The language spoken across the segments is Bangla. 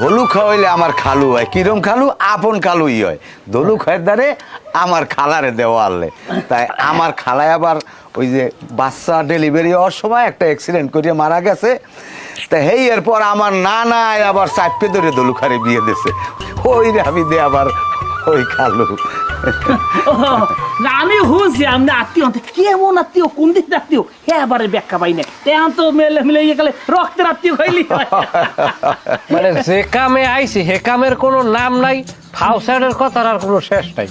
ধলু খাওয়াইলে আমার খালু হয়। কিরম খালু? আপন খালুই হয়। ধলু খাওয়ার দ্বারে আমার খালারে দেওয়া আনলে তাই আমার খালায় আবার ওই যে বাচ্চা ডেলিভারি হওয়ার সময় একটা অ্যাক্সিডেন্ট করিয়ে মারা গেছে। তা হেই, এরপর আমার নানায় আবার চাপে ধরে ধলু খারে বিয়ে দিছে। ওই রে আমি দে আবার ওই খালু। না আমি হুঁছি আমি আত্মীয় হতে কেমন আত্মীয়? কোন দিক আত্মীয়? হ্যাঁ এবারে ব্যাখ্যা পাই না তেমন তো মেলে মিলে ইয়ে গেলে রক্তের আত্মীয় হইলি। মানে যে কামে আইছি হে কামের কোনো নাম নাই ফাউসাইডের কথার আর কোনো শেষ নাই।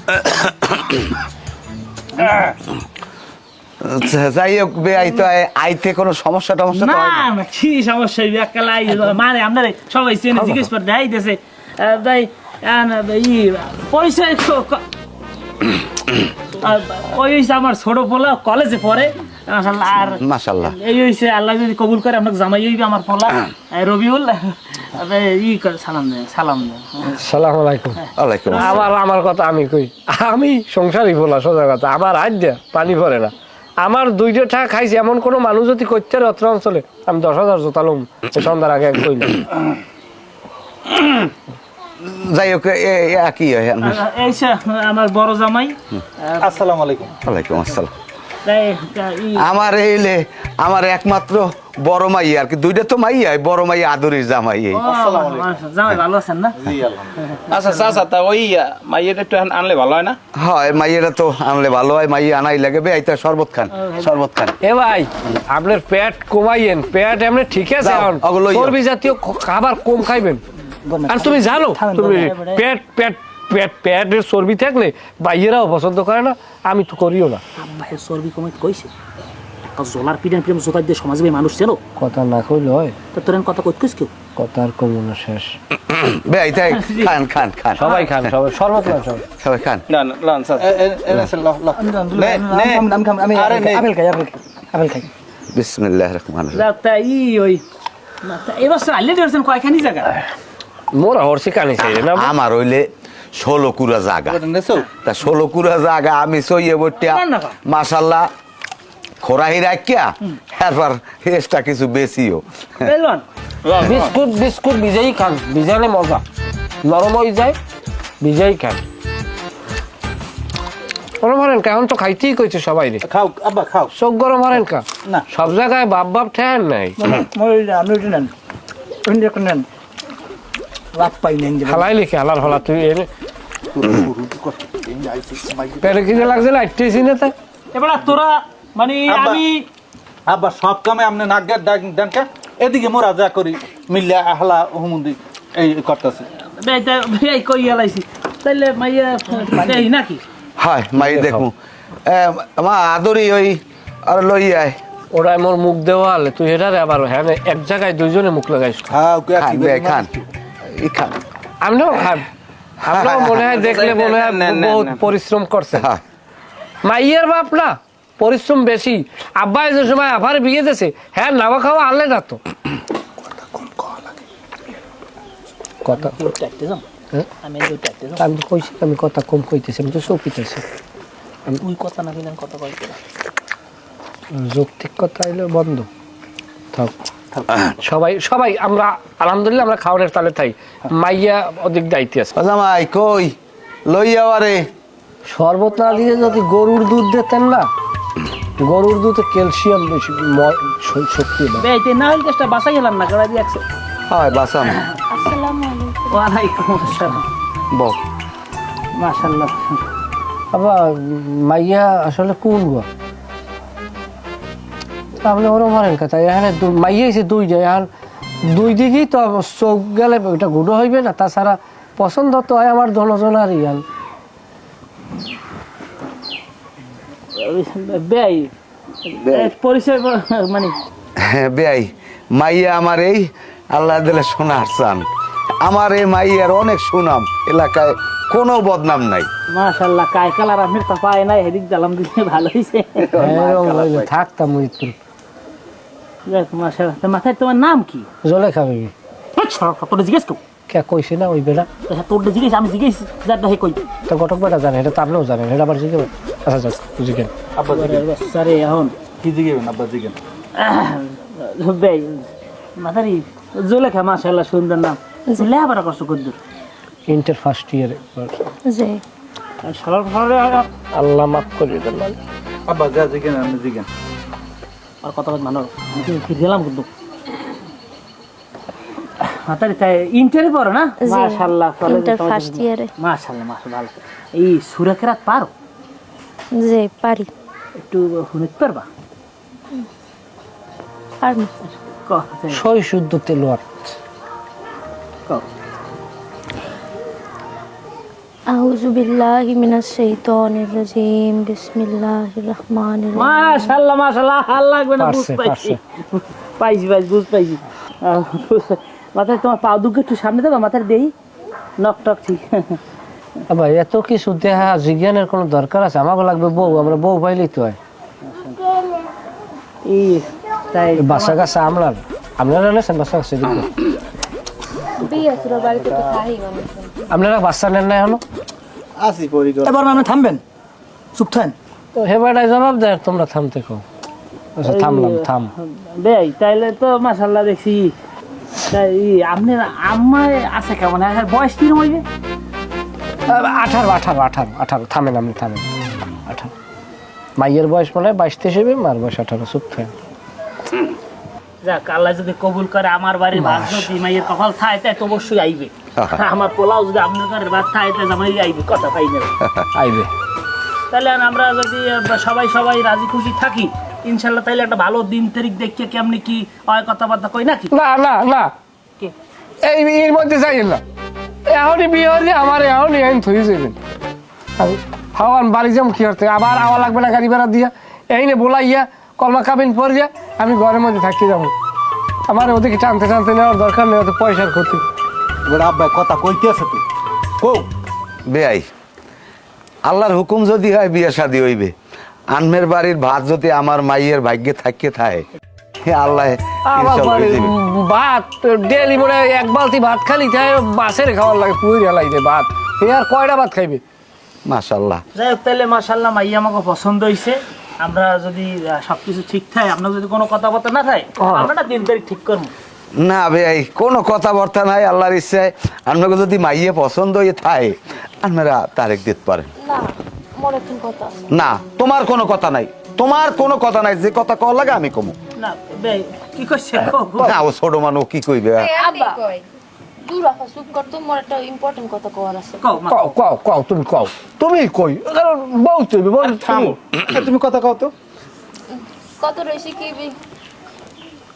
যাই হোক বে আই তো আইতে কোনো সমস্যা টমস্যা না না? কি সমস্যা ব্যাখ্যা লাই মানে আপনার সবাই চেনে জিজ্ঞেস করে দেয় দেশে তাই আহ, ওই হইছে আমার ছোট পোলা কলেজে পড়ে। মাশাআল্লাহ, আর মাশাল্লাহ এই হইছে আল্লাহ যদি কবুল করে আপনাকে জামাই হইবে আমার পোলা। রবিউল ই সালাম দেয় সালাম দেয় সালাম আলাইকুম। ওয়ালাইকুম আবার আমার কথা আমি কই? আমি সংসারই সোজা কথা। আমার আজ পানি পড়ে না। আমার দুইটা টাকা খাইছি এমন কোনো মানুষ যদি করতে অত্র অঞ্চলে আমি দশ হাজার জোতালুম সন্ধ্যার আগে কই না যাই হোক একই হয়। এই আমার বড় জামাই আসসালামু আলাইকুম। ওয়ালাইকুম আসসালাম। আমার এইলে আমার একমাত্র বড় মাই আর কি দুইটা তো মাই হয় বড় মাই আদরের জামাই এই। জামাই ভালো আছেন না? আচ্ছা চাচা তা ওই মাইয়েটা একটু আনলে ভালো হয় না? হয় মাইয়েরা তো আনলে ভালো হয় মাই আনাই লাগে বে এইটা শরবত খান শরবত খান। এ ভাই আপনার পেট কমাইয়েন পেট এমনি ঠিক আছে এখন? চর্বি জাতীয় খাবার কম খাইবেন। আর তুমি জানো তুমি পেট পেট পেট পেটের চর্বি থাকলে বাইরেরাও পছন্দ করে না আমি তো করিও না। আব্বাহে চর্বি কমাই কইছে। একটা জলার পিডান পিডান জোতাই দিয়ে সমাজ ভাই মানুষ চেনো কথা না কইলে হয়। তো তোরেন কথা কইত কইস কেউ? কথা আর কমু না শেষ। বে এইটাই খান খান খান। সবাই খান সবাই শরবত খান সবাই। খান। না না লান চাচা নে, নে। আরে নে। বিসমিল্লাহ রহমান তা ই ওই। না, তা এবার আইলে দিয়েছেন কয়খানি জায়গা? মোরা হরসি কানি চাই না আমার হইলে ষোলো কুড়া জাগা। তা ষোলো কুড়া জাগা আমি সইয়ে বটিয়া মাসাল্লাহ খোরাহি রাখিয়া এরপর এক্সট্রা কিছু বেশিও বিস্কুট বিস্কুট ভিজাই খান ভিজালে মজা। নরম হয়ে যায় ভিজাই খান। গরম হারেন কা এখন তো খাইতেই কইছে সবাই রে। খাও আব্বা খাও। চোখ গরম হারেন কা? না। সব জায়গায় বাপ বাপ ঠেন নাই আমি ওইটা নেন। ওইটা নেন। লাভ পাই নেন হালাই লিখে হালার হলা তুই এনে পেটে খিদে লাগছে লাইটেছি না তাই এবার তোরা মানে। আমি আব্বা সব কামে আপনি নাক দেন কে? এদিকে মোরা যা করি মিল্লা আহলা হুমুন্দি এই করতেছে। এই কই এলাইছি। তাইলে মাইয়া এই নাকি? হয় মাই দেখুন মা আদরি ওই আর লই আয়। ওরাই মোর মুখ দেওয়া হলে তুই হেটারে আবার হ্যাঁ এক জায়গায় দুইজনে মুখ লাগাইস। খাও কে খান। খান ই খান আমরাও মনে হয় দেখলে মনে হয় নেন, নেন, বহুত পরিশ্রম করছে। হ্যাঁ। মাইয়ের বাপ না পরিশ্রম বেশি। আব্বাই যে সময় আবার বিয়ে দিয়েছে হ্যাঁ নাওয়া খাওয়া আনলে না তো। কথা টাইতে যাম হ্যাঁ? আমি ওই টাইতে যাম। আমি তো কইছি আমি কথা কম কইতেছি আমি তো কথা না কথা যৌক্তিক কথা এলো বন্ধ। থাক। সবাই সবাই আমরা আলহামদুলিল্লাহ আমরা খাওয়ানোর তালে থাই। মাইয়া অধিক দায়িত্বে আছে। জামাই কই? লই আওয়ারে শরবত না দিয়ে যদি গরুর দুধ দিতেন না গরুর দুধে ক্যালসিয়াম বেশি শক্তি না বাসাই না গড়া দিয়েছে। হয় বাসাম ওয়ালাইকুম আসসালাম। বল। মাশাআল্লাহ। আবার মাইয়া আসলে কোন গো আপনি মারেন কথা এখানে দু- মাইয়া এসে দুই যায়। আর দুই দিকেই তো চোখ গেলে ওটা গুঁড়ো হইবে না তাছাড়া পছন্দ তো হয় আমার পরিচয় মানে হ্যাঁ বেআই মাইয়া আমার এই আল্লাহ দিলে সোনার চান। আমার এই মাইয়ার অনেক সুনাম এলাকায় কোনো বদনাম নাই। মাশাআল্লাহ কাই কালার আপনার তো পায় নাই হেদিক দালাম দিতে ভালো হয়েছে থাকতাম মৃত্যু যাক মাশাআল্লাহ তা মাথায় তোমার নাম কি? জলে খাবে তোর জিজ্ঞেস তো কে কইছে না ওই বেড়া তোর জিজ্ঞেস আমি জিজ্ঞেস যারটা হে কই তো ঘটক বেটা জানে এটা আপনিও এটা আবার জিজ্ঞেস আচ্ছা যাক জিজ্ঞেস। আব্বা জিগেন সারে এখন। কি জিগেবেন আব্বা মাথারি জোলেখা মাশাআল্লাহ সুন্দর নাম। লেখাপড়া করছ কদ্দুর ইন্টার ফার্স্ট ইয়ারে জি। আল্লাহ মাফ করে দেন। আব্বা যা জিগেন আপনি জিগেন আর কথা মানুষ ফিরিয়েলাম কিন্তু। হ্যাঁ, তাহলে তাই ইন্টারভিউ না? মাশাআল্লাহ ইন্টার ফার্স্ট ইয়ারে মাশাআল্লাহ এই সূরা কেরাত পারো? জি একটু শুনতে পারবা? পারব। সই আচ্ছা। শুদ্ধ তেলোয়াত। আউযু বিল্লাহি মিনাশ শাইতানির রাজিম। বিসমিল্লাহির রহমানির রহিম মাশাআল্লাহ মাশাআল্লাহ আর লাগবে না বুঝ পাইছি পাইছি পাইছি বুঝ পাইছি মাথায় তোমার পা দুটো একটু সামনে দেবা মাথায় দেই। নক টক ঠিক। ভাই এত কিছু দেখা জিজ্ঞানের কোনো দরকার আছে? আমাকে লাগবে বউ আমরা বউ পাইলেই তো হয়। এই তাই। বাসা গাছে আমলার আপনারা নেছেন বাসা গাছে বিয়ে বাড়িতে তো খাই আপনারা বাচ্চা নেন না এখনও? আসি পরিকর এবার মানে থামবেন? চুপ থাকেন। তো হেবাটাই জবাব দেয় তোমরা থামতে কো আচ্ছা থামলাম থাম। বেই তাইলে তো মাশাআল্লাহ দেখছি। তাই আপনার আম্মায় আছে কেমন? এখন বয়স কিরম হইবে? আঠারো আঠারো আঠারো আঠারো। থামেন আপনি থামেন। আঠারো। মাইয়ের বয়স মনে হয় বাইশ তেইশ হবে মার বয়স আঠারো চুপ থাকেন। যাক আল্লাহ যদি কবুল করে আমার বাড়ির ভাত যদি মাইয়ের কপাল থায় তাই তো অবশ্যই আইবে। আমার পোলাও যদি আপনার ঘরের ভাত থায় তাই জামাই আইবে কথা পাই না। আইবে। তাহলে আমরা যদি সবাই সবাই রাজি খুশি থাকি ইনশাল্লাহ তাইলে একটা ভালো দিন তারিখ দেখে কেমনি কি হয় কথাবার্তা কই নাকি? না না না। এই এর মধ্যে যাই না। এখনই বিয়ে হলে আমার এখনই এখন থই যাবেন হাওয়ান বাড়ি যাম কি করতে আবার আওয়া লাগবে না গাড়ি ভাড়া দিয়া। এই নে বলাইয়া কলমা কাবিন পরিয়া আমি ঘরের মধ্যে থাকতে যাব। আমার ওদিকে টানতে টানতে নেওয়ার দরকার নেই ওদের পয়সার ক্ষতি। এবার আব্বা কথা কইতে আছে তুই কো বেআই আল্লাহর হুকুম যদি হয় বিয়ে শাদি হইবে। আনমের বাড়ির ভাত যদি আমার মাইয়ের ভাগ্যে থাকে থাকে হে আল্লাহ। ভাত ডেলি মনে এক বালতি ভাত খালি খাই বাসের খাওয়ার লাগে পুরি লাগে ভাত। এ আর কয়টা ভাত খাইবে? মাশাল্লাহ যাই হোক তাহলে মাসাল্লাহ মাইয়া আমাকে পছন্দ হয়েছে আমরা যদি সবকিছু ঠিক থাকে আপনার যদি কোনো কথাবার্তা না থাকে আমরা না দিন তারিখ ঠিক করব। না ভাই কোনো কথাবার্তা নাই আল্লাহর ইচ্ছায়। আপনাকে যদি মাইয়ে পছন্দ হয়ে থাকে আপনারা তারেক দিতে পারেন। না তোমার কোনো কথা নাই। তোমার কোনো কথা নাই যে কথা কওয়া লাগে আমি কমু। না কি করছে? না ও ছোট মানুষ কি কইবে? আব্বা। দূর রাখা চুপ কর তো একটা ইম্পর্টেন্ট কথা কওয়ার আছে। কও মা, কও কও কও তুমি কও। তুমি কই? কারণ বউ তুমি বল থামো। তুমি কথা কও তো। কত রয়েছে কি বি-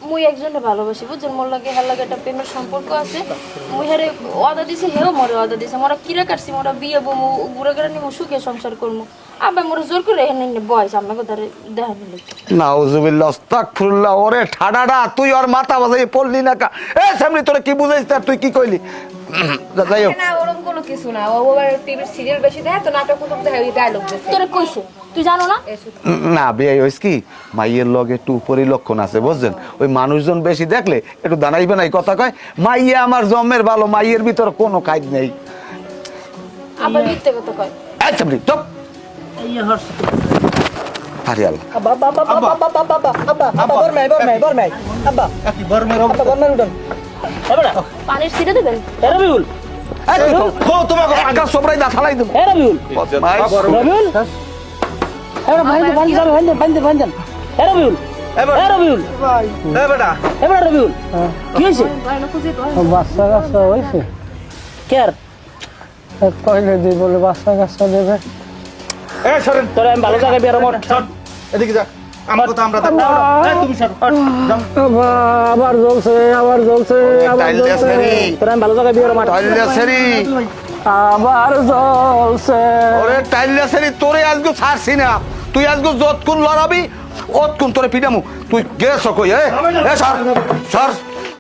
মুই একজনে ভালোবাসি বুঝছেন? মোর লাগে হের লাগে একটা প্রেমের সম্পর্ক আছে। মুই হেরে ওয়াদা দিছে হেও মরে ওয়াদা দিছে। মোরা কিরা কাটছি? মোরা বিয়ে বমু ঘুরে ঘুরে নিমু সুখে সংসার করমু। আবার মোরা জোর করে এখানে বয়স আপনাকে ধরে দেখা নাউজুবিল্লাহ আস্তাগফিরুল্লাহ ওরে ঠাডাডা তুই ওর মাথা বাজাই পড়লি না কা? এ সামনে তোরা কি বুঝাইছিস তুই কি কইলি? যাই হোক। না ওরকম কোনো কিছু না। ও আবার টিভির সিরিয়াল বেশি দেখে তো নাটক কুটুক দেখে ওই ডায়লগ দিচ্ছে তোরে কইছে তুই জানো না? না বিয়ে হইস কি? মাইয়ের লগে একটু পরিলক্ষণ আছে বুঝছেন? ওই মানুষজন বেশি দেখলে একটু দাঁড়াইবে নাই কথা কয় মাইয়া আমার জমের ভালো মাইয়ের ভিতর কোনো কাজ নেই। আবার মিথ্যে কথা কয়। এই চুপ। এই হর্ষ আল্লাহ আব্বা আব্বা আব্বা আব্বা আব্বা আব্বা আব্বা আব্বা আব্বা বরমাই বরমাই বরমাই আব্বা একই বর্মের আব্বা বরমাই উঠুন এবারে পানির ছিঁড়ে দেবেন রবিউল এই, কো তোমাকে সবরাই দা দেবো রবিউল রবিউল যাবে রবিউল রবিউল রবিউল বাচ্চা কইলে দিই বলে বাচ্চা কাচ্চা দেবে এ সরেন। তোরা আমি ভালো জায়গায় বিয়ার মত সর এদিকে যা। আমার কথা আমরা দেখব এই, তুমি সর। আবার আবার জ্বলছে আবার জ্বলছে আবার জ্বলছে। তোরা আমি ভালো জায়গায় বিয়ার মাঠ আবার জ্বলছে। ওরে টাইলে সেরি তোরে আজকে ছাড়ছি না। তুই আজকে যতক্ষণ লড়াবি অতক্ষণ তোরে পিটামু। তুই গেছ কই? এ সর। সর।